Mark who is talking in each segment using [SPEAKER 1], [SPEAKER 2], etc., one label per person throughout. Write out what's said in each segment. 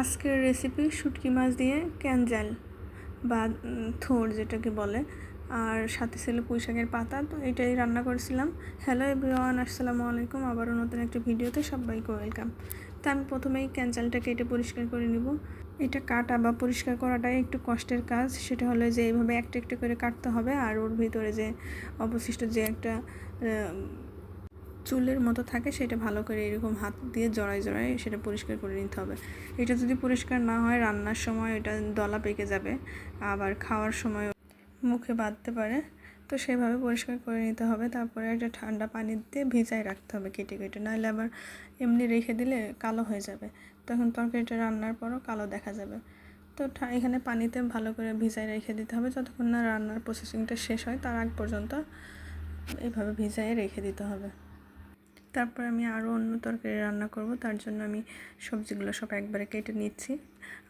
[SPEAKER 1] আজকের রেসিপি শুটকি মাছ দিয়ে ক্যানজাল বা থোর যেটাকে বলে। আর সাথে ছিল পুঁই শাকের পাতা, তো এটাই রান্না করেছিলাম। হ্যালো এভরিওয়ান আসসালামু আলাইকুম। আবারও নতুন একটা ভিডিওতে সবাইকে ওয়েলকাম তা আমি প্রথমেই ক্যানচালটা কেটে পরিষ্কার করে নিব। এটা কাটা বা পরিষ্কার করাটাই একটু কষ্টের কাজ। সেটা হলো যে এইভাবে একটা একটা করে কাটতে হবে। আর ওর ভিতরে যে অবশিষ্ট যে একটা চুলের মতো থাকে, সেটা ভালো করে এরকম হাত দিয়ে জড়াই জড়াই সেটা পরিষ্কার করে নিতে হবে। এটা যদি পরিষ্কার না হয়, রান্নার সময় এটা দলা পেকে যাবে, আবার খাওয়ার সময় মুখে বাঁধতে পারে। তো সেভাবে পরিষ্কার করে নিতে হবে। তারপরে এটা ঠান্ডা পানি দিয়ে ভিজায় রাখতে হবে কেটে কেটে। নাহলে আবার এমনি রেখে দিলে কালো হয়ে যাবে। তখন তরকারিটা রান্নার পরও কালো দেখা যাবে। তো এখানে পানিতে ভালো করে ভিজায় রেখে দিতে হবে। যতক্ষণ না রান্নার প্রসেসিংটা শেষ হয়, তার আগ পর্যন্ত এভাবে ভিজায় রেখে দিতে হবে। তারপর আমি আরও অন্য তরকারি রান্না করব, তার জন্য আমি সবজিগুলো সব একবারে কেটে নিচ্ছি।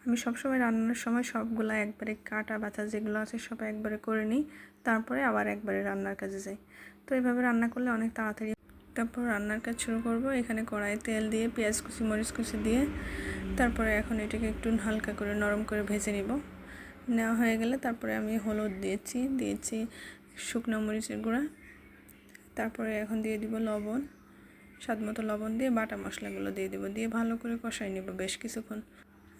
[SPEAKER 1] আমি সবসময় রান্নার সময় সবগুলো একবারে কাটা বাছা যেগুলো আছে সব একবারে করে নিই, তারপরে আবার একবারে রান্নার কাজে যাই। তো এইভাবে রান্না করলে অনেক তাড়াতাড়ি তারপর রান্নার কাজ শুরু করব, এখানে কড়াই তেল দিয়ে, পেঁয়াজ কুচি, মরিচ কুচি দিয়ে, তারপরে এখন এটাকে একটু হালকা করে নরম করে ভেজে নিব। নেওয়া হয়ে গেলে তারপরে আমি হলুদ দিয়েছি দিয়েছি শুকনো মরিচের গুঁড়া, তারপরে এখন দিয়ে দিব লবণ। স্বাদ মতো লবণ দিয়ে বাটা মশলাগুলো দিয়ে দেবো। দিয়ে ভালো করে কষাই নেব বেশ কিছুক্ষণ।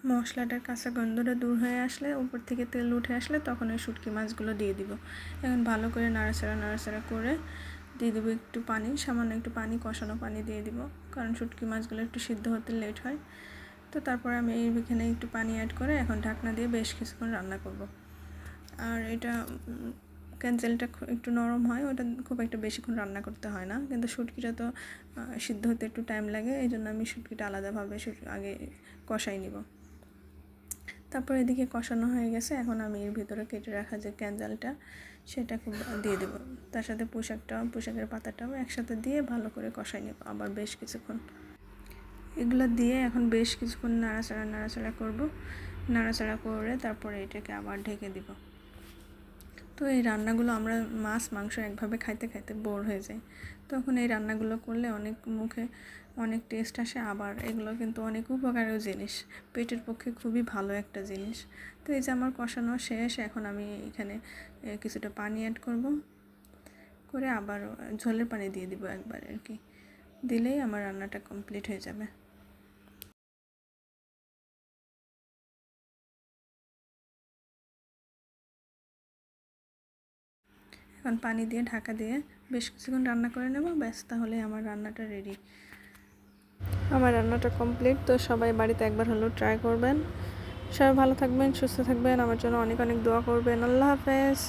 [SPEAKER 1] মশলাটার কাঁচা গন্ধটা দূর হয়ে আসলে, উপর থেকে তেল উঠে আসলে তখন ওই শুটকি মাছগুলো দিয়ে দিব। এখন ভালো করে নাড়াচাড়া নাড়াচাড়া করে দিয়ে দেবো একটু পানি, সামান্য একটু পানি, কষানো পানি দিয়ে দিব। কারণ শুটকি মাছগুলো একটু সিদ্ধ হতে লেট হয়। তো তারপরে আমি এইখানে একটু পানি অ্যাড করে এখন ঢাকনা দিয়ে বেশ কিছুক্ষণ রান্না করব। আর এটা ক্যান্সেলটা একটু নরম হয়, ওটা খুব একটা বেশিক্ষণ রান্না করতে হয় না। কিন্তু শুটকিটা তো সিদ্ধ হতে একটু টাইম লাগে, এই জন্য আমি শুটকিটা আলাদাভাবে আগে কষাই নিব। তারপর এদিকে কষানো হয়ে গেছে, এখন আমি এর ভিতরে কেটে রাখা যে ক্যান্জালটা সেটা খুব দিয়ে দেবো। তার সাথে পোশাকটাও, পোশাকের পাতাটাও একসাথে দিয়ে ভালো করে কষাই নেব, আবার বেশ কিছুক্ষণ। এগুলো দিয়ে এখন বেশ কিছুক্ষণ নাড়াচাড়া নাড়াচাড়া করব। নাড়াচাড়া করে তারপরে এটাকে আবার ঢেকে দিব। তো এই রান্নাগুলো আমরা মাছ, মাংস একভাবে খাইতে খাইতে বোর হয়ে যাই। তখন এই রান্নাগুলো করলে অনেক মুখে অনেক টেস্ট আসে, আবার এগুলো কিন্তু অনেক উপকারীও জিনিস। পেটের পক্ষে খুবই ভালো একটা জিনিস। তো এই যে আমার কষানো শেষ, এখন আমি এখানে কিছুটা পানি অ্যাড করব। করে আবার ঝোলের পানি দিয়ে দিব একবার আর কি। দিলেই আমার রান্নাটা কমপ্লিট হয়ে যাবে। এখন পানি দিয়ে, ঢাকা দিয়ে বেশ কিছুক্ষণ রান্না করে নেব, ব্যাস তাহলে আমার রান্নাটা রেডি আমার রান্নাটা কমপ্লিট তো সবাই বাড়িতে একবার হলেও ট্রাই করবেন। সবাই ভালো থাকবেন, সুস্থ থাকবেন, আমার জন্য অনেক অনেক দোয়া করবেন। আল্লাহ হাফেজ।